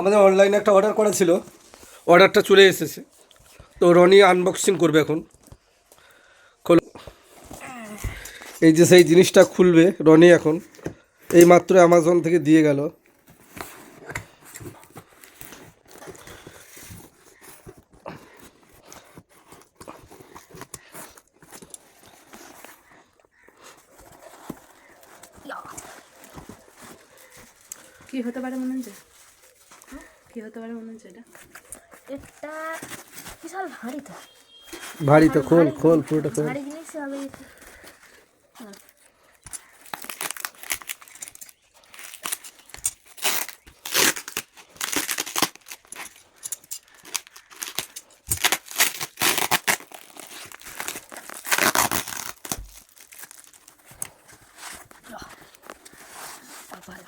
আমাদের অনলাইনে একটা অর্ডার করা ছিল। অর্ডারটা চলে এসেছে। তো রনি আনবক্সিং করবে এখন। এই যে সেই জিনিসটা খুলবে রনি এখন। এই মাত্র অ্যামাজন থেকে দিয়ে গেল। কি হতে পারে মনে হচ্ছে? কি হতে পারে মনে হচ্ছে এটা? এটা বিশাল ভারী তো। ভারী তো খোল খোল পুরোটা খোল। ভারী জিনিস হবে।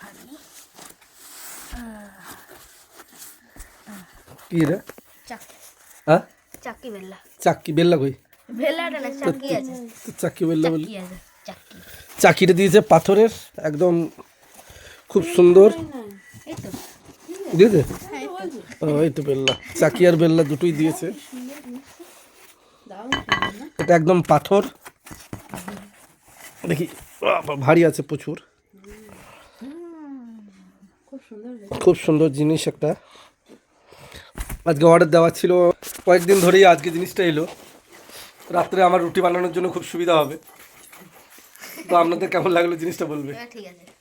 ভারী কি রে চাকি। হ্যাঁ চাকি বেল্লা। বেল্লা কই? বেল্লাটা না চাকি আছে। তো চাক্কি বেল্লা বলি। চাকি চাকিটা দিয়েছে পাথরের একদম খুব সুন্দর। দিয়েছে? ও, এই তো বেল্লা। চাকি আর বেল্লা দুটোই দিয়েছে। এটা একদম পাথর। দেখি ভারী আছে প্রচুর। খুব সুন্দর জিনিস। একটা। আজকে অর্ডার দেওয়া ছিল কয়েকদিন ধরেই আজকে জিনিসটা এলো। রাত্রে আমার রুটি বানানোর জন্য খুব সুবিধা হবে। তো আপনাদের কেমন লাগল জিনিসটা বলবে? ঠিক আছে।